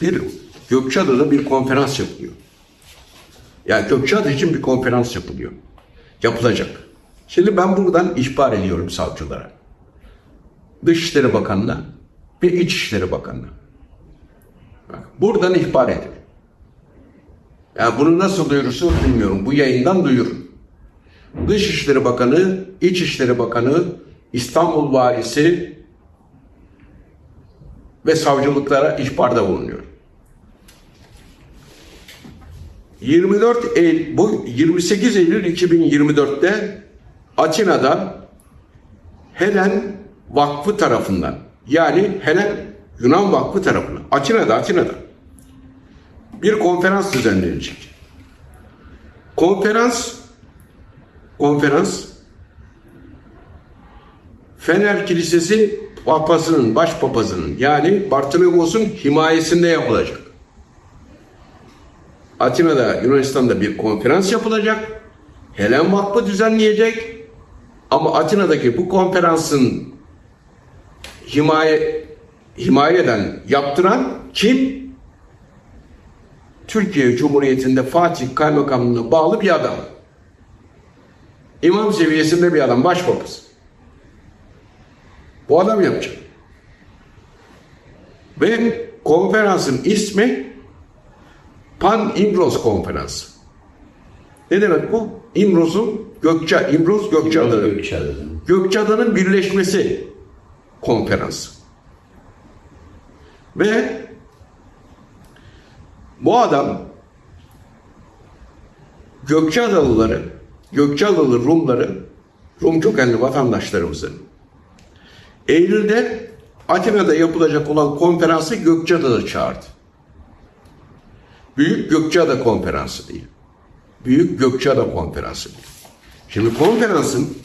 bir Gökçeada'da bir konferans yapılıyor. Yani Gökçeada için bir konferans yapılıyor. Yapılacak. Şimdi ben buradan ihbar ediyorum savcılara. Dışişleri Bakanı'na ve İçişleri Bakanı'na. Bak, buradan ihbar edin. Yani bunu nasıl duyurursunuz bilmiyorum. Bu yayından duyurun. Dışişleri Bakanı, İçişleri Bakanı, İstanbul Valisi ve savcılıklara ihbarda bulunuyor. 24 Eylül, bu 28 Eylül 2024'te Atina'da Helen Vakfı tarafından yani Helen Yunan Vakfı tarafından Atina'da Atina'da bir konferans düzenlenecek. Konferans konferans Fener Kilisesi papazının, başpapazının yani Bartolomos'un himayesinde yapılacak. Atina'da, Yunanistan'da bir konferans yapılacak. Helen Vakfı düzenleyecek. Ama Atina'daki bu konferansın himaye himaye eden, yaptıran kim? Türkiye Cumhuriyeti'nde Fatih Kaymakamlığı'na bağlı bir adam. İmam seviyesinde bir adam, başpapaz. Bu adam yapacak. Ve konferansın ismi Pan İmroz Konferansı. Ne demek bu? İmroz'un Gökçe, İmroz Gökçeada. Gökçeada'nın. Gökçeada'nın birleşmesi konferansı. Ve bu adam Gökçeadalıları, Gökçeadalı Rumları, Rum kökenli vatandaşlarımızın Eylül'de Atina'da yapılacak olan konferansı Gökçeada'da çağırdı. Büyük Gökçeada Konferansı değil. Büyük Gökçeada Konferansı değil. Şimdi konferansın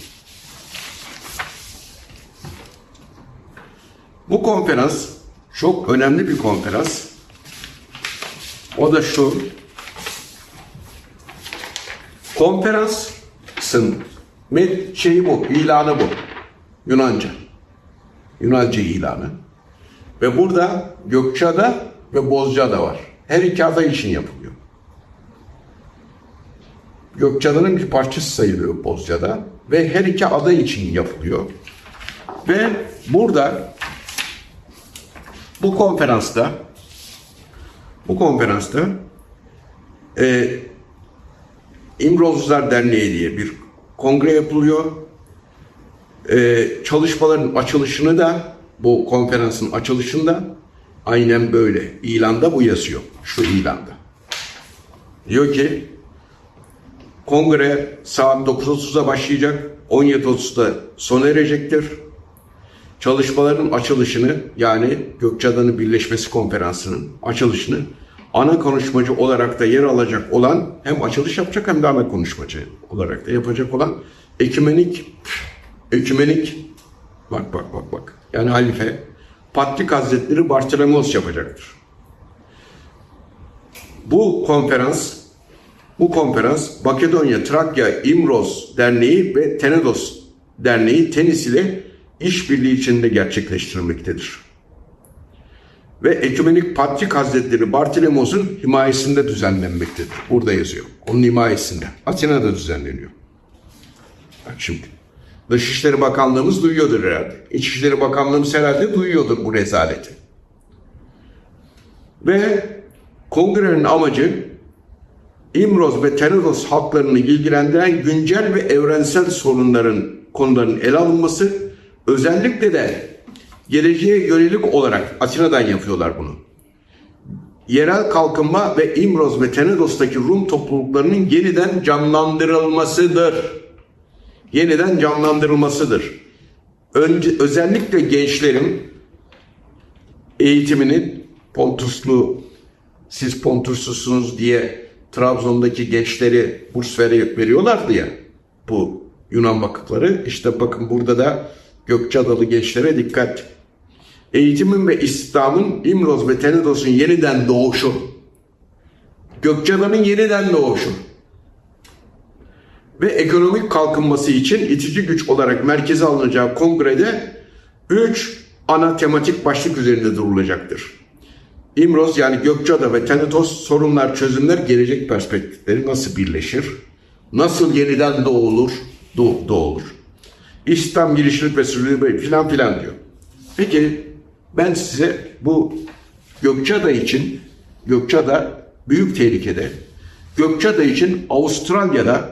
bu konferans çok önemli bir konferans. O da şu. Konferansın met şeyi bu, ilanı bu. Yunanca. Yunanca ilanı. Ve burada Gökçeada ve Bozcaada var. Her iki aday için yapılıyor. Gökçeada'nın bir parçası sayılıyor Bozcaada ve her iki aday için yapılıyor. Ve burada bu konferansta bu konferansta e, İmrozcular Derneği diye bir kongre yapılıyor. E, çalışmaların açılışını da bu konferansın açılışında aynen böyle ilanda bu yazıyor. Şu ilanda. Diyor ki kongre saat 9.30'da başlayacak. 17.30'da sona erecektir. Çalışmaların açılışını yani Gökçeada'nın Birleşmesi Konferansı'nın açılışını ana konuşmacı olarak da yer alacak olan hem açılış yapacak hem de ana konuşmacı olarak da yapacak olan ekümenik ekümenik bak bak bak bak yani halife Patrik Hazretleri Bartolomos yapacaktır. Bu konferans bu konferans Makedonya, Trakya, İmroz Derneği ve Tenedos Derneği tenis ile işbirliği içinde gerçekleştirilmektedir. Ve Ekümenik Patrik Hazretleri Bartolomos'un himayesinde düzenlenmektedir. Burada yazıyor. Onun himayesinde. Atina'da düzenleniyor. Bak şimdi. Dışişleri Bakanlığımız duyuyordur herhalde. İçişleri Bakanlığımız herhalde duyuyordur bu rezaleti. Ve kongrenin amacı İmroz ve Tenedos halklarını ilgilendiren güncel ve evrensel sorunların konuların ele alınması, özellikle de geleceğe yönelik olarak Atina'dan yapıyorlar bunu. Yerel kalkınma ve İmroz ve Tenedos'taki Rum topluluklarının yeniden canlandırılmasıdır. Yeniden canlandırılmasıdır. Önce, özellikle gençlerin eğitiminin Pontuslu, siz Pontuslusunuz diye Trabzon'daki gençleri burs veri- veriyorlardı ya bu Yunan vakıfları. İşte bakın burada da Gökçeadalı gençlere dikkat. Eğitimin ve İslam'ın İmroz ve Tenedos'un yeniden doğuşu. Gökçeada'nın yeniden doğuşu. Ve ekonomik kalkınması için itici güç olarak merkeze alınacağı kongrede 3 ana tematik başlık üzerinde durulacaktır. İmroz yani Gökçeada ve Tenedos sorunlar, çözümler, gelecek perspektifleri nasıl birleşir? Nasıl yeniden doğulur? Do doğulur. İslam girişilik ve sürdürülebilir filan filan diyor. Peki ben size bu Gökçeada için Gökçeada büyük tehlikede. Gökçeada için Avustralya'da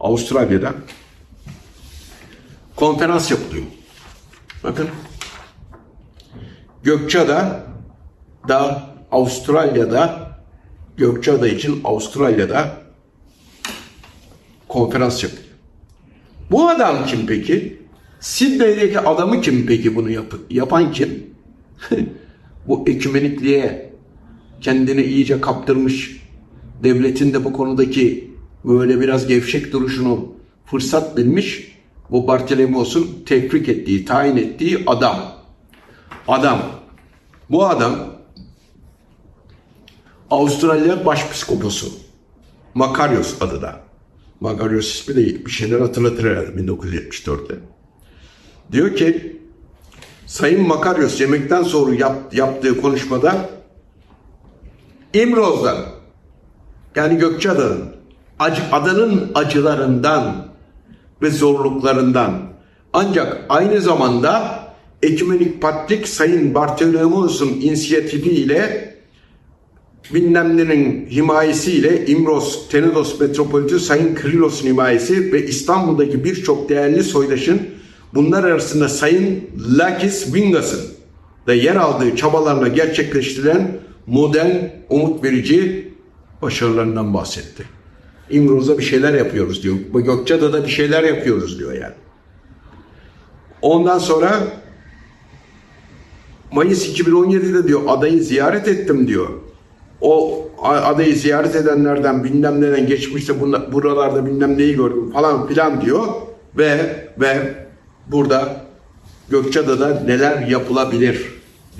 Avustralya'da konferans yapılıyor. Bakın Gökçeada da Avustralya'da Gökçeada için Avustralya'da konferans yapılıyor. Bu adam kim peki? Sydney'deki adamı kim peki bunu yap yapan kim? bu ekümenikliğe kendini iyice kaptırmış devletin de bu konudaki böyle biraz gevşek duruşunu fırsat bilmiş bu Bartolomews'un tebrik ettiği, tayin ettiği adam. Adam. Bu adam Avustralya Başpiskoposu. Makarios adı da. Makarios ismi de bir şeyler hatırlatır herhalde 1974'te. Diyor ki Sayın Makarios yemekten sonra yap, yaptığı konuşmada İmroz'dan yani Gökçeada'nın acı, adanın acılarından ve zorluklarından ancak aynı zamanda Ekümenik Patrik Sayın Bartolomews'un inisiyatifiyle bilmemlerin himayesiyle İmros, Tenedos Metropolitü Sayın Krilos'un himayesi ve İstanbul'daki birçok değerli soydaşın bunlar arasında Sayın Lakis Vingas'ın da yer aldığı çabalarla gerçekleştirilen modern, umut verici başarılarından bahsetti. İmroz'a bir şeyler yapıyoruz diyor. Gökçeada'da bir şeyler yapıyoruz diyor yani. Ondan sonra Mayıs 2017'de diyor adayı ziyaret ettim diyor. O adayı ziyaret edenlerden bilmem neden geçmişte buralarda bilmem neyi gördüm falan filan diyor. Ve ve burada Gökçeada'da neler yapılabilir